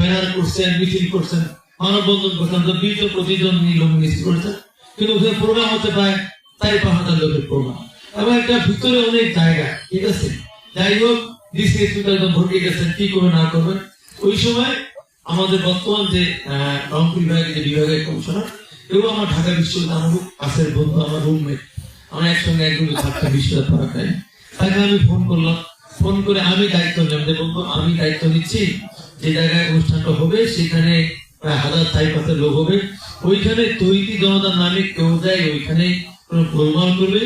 Banner করছেন, মিছিল করছেন, মানববন্ধন করছেন, তো প্রতিজন লোক মিছিল করেছেন কিন্তু ওখানে প্রোগ্রাম হতে পারে তাই পাঁচ হাজার লোকের প্রোগ্রাম এবং একটা ভিতরে অনেক জায়গা, ঠিক আছে? যাই হোক গেছেন কি করবে না ওই সময় আমাদের বর্তমান যে রংপুর বিভাগের যে বিভাগের কমিশনার এবং আমার ঢাকা বিশ্ববিদ্যালয় বন্ধু, আমার রুমমেট একসঙ্গে একগুলো পড়া তাকে আমি ফোন করলাম। ফোন করে আমি দায়িত্ব নিলাম যে বন্ধু আমি দায়িত্ব নিচ্ছি যে জায়গায় অনুষ্ঠানটা হবে, সেখানে হাজার পাঁচের লোক হবে। ওইখানে তৈরি জনতার নামে কেউ যায়, ওইখানে কোনো গোলমাল করবে।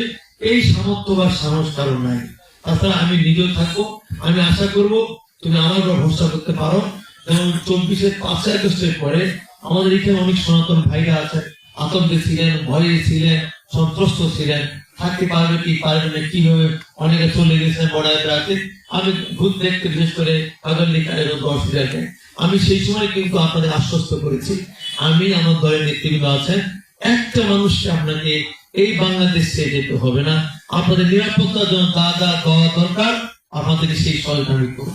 এই সামর্থ্য বা সাহস কারণ নাই। তাছাড়া আমি নিজেও থাকব। আমি আশা করব তুমি আমার উপর ভরসা করতে পারো। যেমন চব্বিশের পাঁচই আগস্টের পরে আমাদের এখানে অনেক সনাতন ভাইরা আছে, আতঙ্কে ছিলেন, ভয়ে ছিলেন, সন্ত্রস্ত ছিলেন। থাকতে পারবে কি পারবে না কি হবে অনেকে চলে গেছেন বড় রাতে আমি ভূত দেখতে বিশেষ করে আগামীকালের অসুবিধাকে আমি সেই সময় কিন্তু আপনাদের আশ্বস্ত করেছি। আমি আমার দলের নেতৃবৃন্দ আছেন। একটা মানুষকে আপনাকে এই বাংলাদেশ ছেড়ে যেতে হবে না। আপনাদের নিরাপত্তার জন্য যা যা দেওয়া দরকার আপনাদেরকে সেই সহযোগিতা আমি করব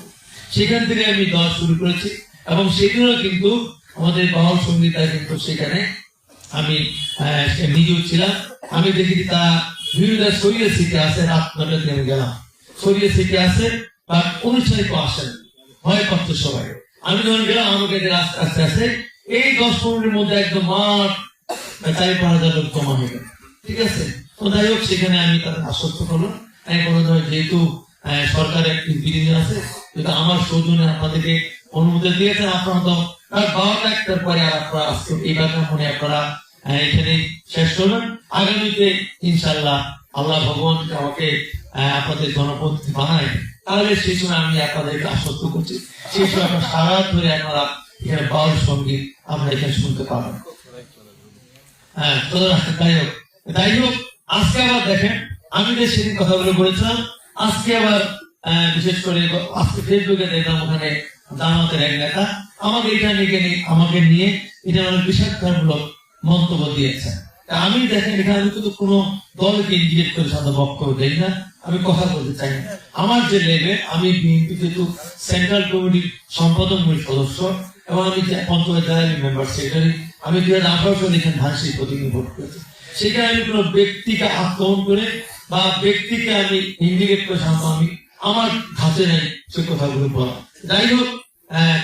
সেখান থেকে আমি দেওয়া শুরু করেছি এবং সেদিনও কিন্তু আমাদের বাউল সঙ্গীতা কিন্তু সেখানে আমি নিজেও ছিলাম। আমি দেখি তা বিভিন্ন সরিয়ে সিটে আছে রাত দিকে আমি গেলাম। সরিয়ে সিটে আছে বা অনুষ্ঠানে কেউ আসেন ভয় করতো সবাই। আমি যখন গেলাম আমাকে যে আস্তে আস্তে আস্তে এই দশ পনেরোর মধ্যে একদম মাঠ চারি পাঁচ হাজার লোক জমা হয়ে গেল। ঠিক আছে? তো যাই হোক সেখানে আমি তাদের আশ্বস্ত করলাম। আমি বললাম যে যেহেতু সরকার একটি বিধি আছে কিন্তু আমার সৌজন্য আপনাদেরকে অনুমতি দিয়েছেন আপনারা তো রাত বারোটা একটার পরে আর আপনারা এই ব্যাপার মনে আহ, এখানে শেষ করবেন আগামীতে ইনশাল্লাহ আল্লাহ ভগবান আমাকে আপনাদের জনপ্রতিনিধি বানায়, তাহলে সেই সময় আমি আপনাদেরকে আশ্বস্ত করছি। সেই সময় আপনার সারা ধরে আপনারা এখানে বাউল সংগীত আমরা এখানে শুনতে পাবেন। হ্যাঁ তো যাই হোক যাই হোক, আজকে আবার দেখেন, আমি যে সেদিন কথাগুলো বলেছিলাম, আজকে আবার বিশেষ করে আজকে ফেসবুকে দেখলাম ওখানে জামাতের এক নেতা, আমাকে এটা নিয়ে, আমাকে নিয়ে, এটা অনেক বিষাক্তমূলক মন্তব্য দিয়েছেন। আমি দেখেন, এখানে আমি কিন্তু কোনো দলকে ইন্ডিকেট করে সাথে বক্তব্য দেই না। আমি কথা বলতে চাই না। আমার যে লেভেল, আমি বিএনপি যেহেতু সেন্ট্রাল কমিটির সম্পাদক সদস্য, এবং আমি পঞ্চায়েত জেনারেল মেম্বার সেক্রেটারি আমি দুই হাজার আঠারো সালে এখানে ধানসি প্রতিনিধি ভোট করেছি। সেখানে আমি কোনো ব্যক্তিকে আক্রমণ করে বা ব্যক্তিকে আমি ইন্ডিকেট করে সামনে আমি আমার হাতে নেই সে কথাগুলো বলা। যাই হোক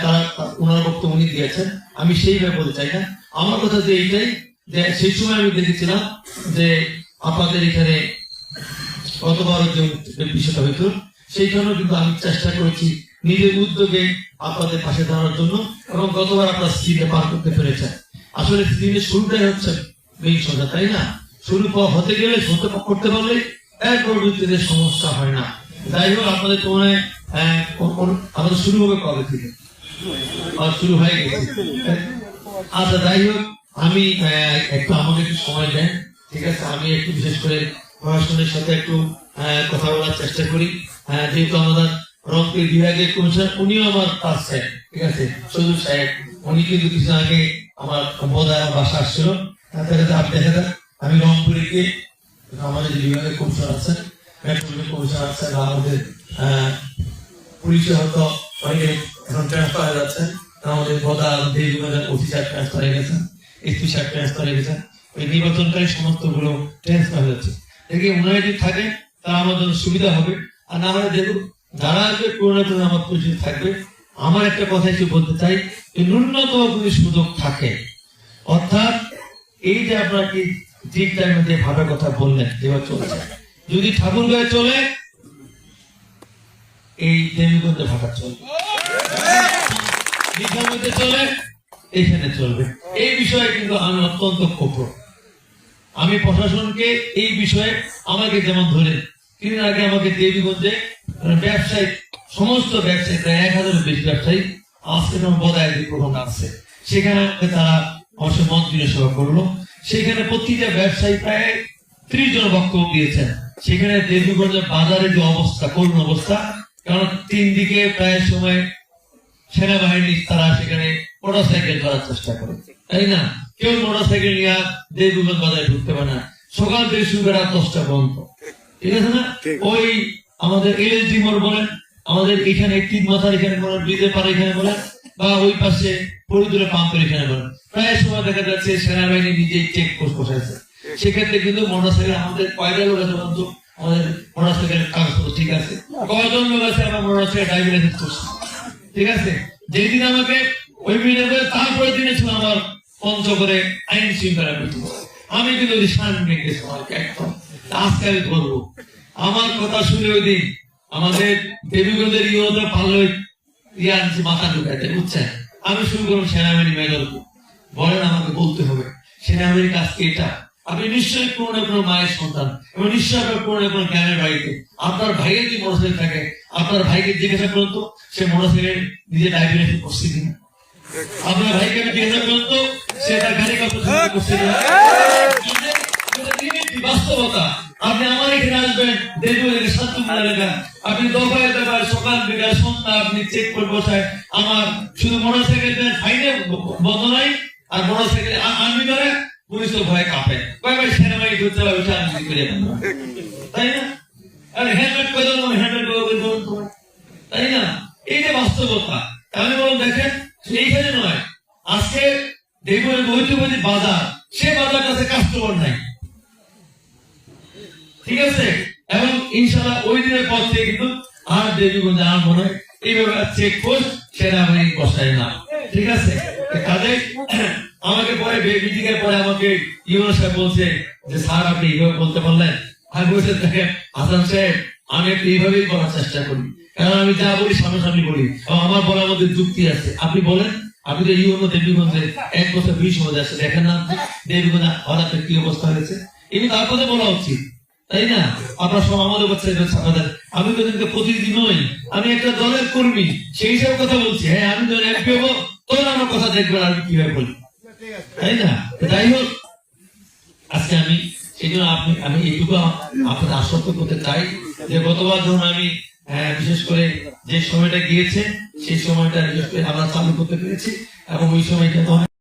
তারা ওনার বক্তব্য উনি দিয়েছেন। আমি সেইভাবে বলতে চাই না। আমার কথা যে এইটাই যে সেই সময় আমি দেখেছিলাম যে আপনাদের এখানে গতবার যে বিষয়টা হইতো সেইখানেও কিন্তু আমি চেষ্টা করেছি নিজের উদ্যোগে আপনাদের পাশে দাঁড়ানোর জন্য এবং গতবার আপনার স্ত্রীকে পার করতে পেরেছেন। আসলে স্ত্রীর শুরুটাই হচ্ছে মেইন সোজা তাই না? শুরু হতে গেলে হতে করতে পারলে এক পরবর্তীতে সমস্যা হয় না। যাই হোক আপনাদের তো মনে হয়, আমাদের শুরু হবে কবে থেকে? আর শুরু হয়ে গেছে। আচ্ছা যাই হোক আমি একটু আমাকে একটু সময় দেন ঠিক আছে? আমি একটু বিশেষ করে প্রশাসনের সাথে একটু কথা বলার চেষ্টা করি। যেহেতু আমাদের রংপুর বিভাগের কমিশনার উনিও আমার কাজ সাহেব ঠিক আছে? সজুর সাহেব উনি কিন্তু কিছু আগে আমার বোধহয় আমার বাসা আসছিল। কাছে আপনি দেখা যাক, আমি রংপুরে গিয়ে আমাদের বিভাগের কমিশনার আছেন কমিশনার আছেন আমাদের পুলিশে হয়তো অনেকে এখন ট্রান্সফার হয়ে যাচ্ছেন। আমাদের প্রধান দীর্ঘমেয়াদের অফিসার ট্রান্সফার হয়ে গেছেন এসপি সাহেব ট্রান্সফার হয়ে গেছেন ওই নির্বাচনকারী সমস্তগুলো ট্রান্সফার হয়ে যাচ্ছে। দেখি ওনারা যদি থাকে আমার জন্য সুবিধা হবে। আর না হলে দেখুন, যারা আসবে, পুরোনো জন্য আমার পরিচিত থাকবে। আমার একটা কথা একটু বলতে চাই, যে ন্যূনতম যদি সুযোগ থাকে, অর্থাৎ এই যে আপনার কি ঠিক টাইমে যে ভাবের কথা বললেন যেভাবে চলছে, যদি ঠাকুর গায়ে চলে, এই দেবীগঞ্জে ভাটা চলবে। দীঘামধ্যে চলে এইখানে চলবে। এই বিষয়ে কিন্তু আমি অত্যন্ত কঠোর আমি প্রশাসনকে এই বিষয়ে আমাকে যেমন ধরে কিছুদিন আগে আমাকে দেবীগঞ্জে ব্যবসায়ী, সমস্ত ব্যবসায়ী, প্রায় এক হাজারের বেশি ব্যবসায়ী, আজকে যেমন বদায় প্রোগ্রাম আসছে, সেখানে আমাকে তারা অবশ্য মন্ত্রী সেবা করল। সেখানে প্রতিটা ব্যবসায়ী প্রায় ত্রিশ জন বক্তব্য দিয়েছেন। সেখানে দেবীগঞ্জের বাজারে যে অবস্থা, করুণ অবস্থা, কারণ তিন দিকে প্রায় সময় সেনাবাহিনী তারা সেখানে মোটরসাইকেল করার চেষ্টা করে। তাই না? কেউ মোটরসাইকেল নিয়ে দেবীগঞ্জ বাজারে ঢুকতে পারে না। সকাল থেকে শুরু করে দশটা পর্যন্ত। ঠিক আছে না? ওই আমাদের এলএসডি মোড় বলেন আমাদের এখানে তিন মাথার এখানে বলেন ব্রিজের পারে এখানে বলেন বা ওই পাশে ফরিদুলের পাম্পের এখানে বলেন। প্রায় সময় দেখা যাচ্ছে সেনাবাহিনী নিজেই চেক পোস্ট বসাইছে। সেক্ষেত্রে কিন্তু মোটরসাইকেল আমাদের কয়টা লোক আছে বন্ধু আমাদের মোটরসাইকেলের কাগজপত্র ঠিক আছে। কয়জন লোক আছে? আমার মোটরসাইকেল ড্রাইভিং লাইসেন্স করছে। ঠিক আছে? যেদিন আমাকে ওই করে তারপরে দিনে ছিল আমার পঞ্চগড়ে আইন শৃঙ্খলা বৃদ্ধি আমি কিন্তু ওই সামনে গেছি আমাকে একদম আজকে আমি করব আমার কথা শুনে ওই দিন আমাদের দেবীগঞ্জের ইউরোতে পারল ইয়ে আনছি মাথা ঢুকাইতে বুঝছেন? আমি শুরু করব সেনাবাহিনী মেডল বলেন আমাকে বলতে হবে, সেনাবাহিনীর কাজকে এটা? আপনি নিশ্চয়ই কোনো না কোনো মায়ের সন্তান এবং নিশ্চয়ই আপনার কোনো না কোনো জ্ঞানের বাড়িতে। আপনার ভাইয়ের যদি মোটরসাইকেল থাকে আপনার ভাইকে জিজ্ঞাসা করুন তো সে মোটরসাইকেল নিজে ড্রাইভিং লাইসেন্স করছে কিনা? আপনার ভাইকে আমি জিজ্ঞাসা করুন তো সে তার গাড়ি কাপড় করছে কিনা? বাস্তবতা আপনি আমার এখানে আসবেন দেখবেন এটা শান্তিপূর্ণ এলাকা আপনি দফায় দফায় সকাল বিকাল সন্ধ্যা আপনি চেক করে বসায় আমার শুধু মোটরসাইকেল ফাইনে বন্ধ নাই আর মোটরসাইকেল আর্মি করে পুলিশ তো ভয় কাঁপে কয়েকবার সেনাবাহিনী ধরতে হবে তাই না? আরে হেলমেট করে হেলমেট তাই না? এই বাস্তবতা, তাহলে বলুন, দেখেন এইখানে নয়, আজকে দেখবেন ঐতিহ্যবাদী বাজার, সে বাজার কাছে কাস্টমার নাই। ঠিক আছে? এবং ইনশাল্লাহ ওই দিনের পর থেকে কিন্তু আর দেবীগঞ্জে আর মনে হয় এইভাবে চেক পোস্ট সেনাবাহিনী বসায় না। ঠিক আছে? তো কাজে আমাকে আপনি যুক্তি আছে। আপনি বলেন, আপনি তো ইউনো দেবীগঞ্জে এক বছর বিশ মধ্যে আসছে দেখেন না, দেবীগঞ্জে হঠাৎ কি অবস্থা হয়েছে? এগুলো তার কথা বলা উচিত, তাই না? আপনার সব আমাদের আমাদের আমি তো প্রতিনিধি নই, আমি একটা দলের কর্মী, সেই হিসাবে কথা বলছি। হ্যাঁ আমি যখন তখন আমার কথা দেখবেন, আমি কীভাবে বলি? তাই না? হোক আজকে আমি সেই জন্য আপনি আমি এইটুকু করতে চাই যে গতবার ধরুন আমি আহ, বিশেষ করে যে সময়টা গিয়েছে সেই সময়টা বিশেষ করে আমরা চালু করতে পেরেছি এবং ওই সময়টা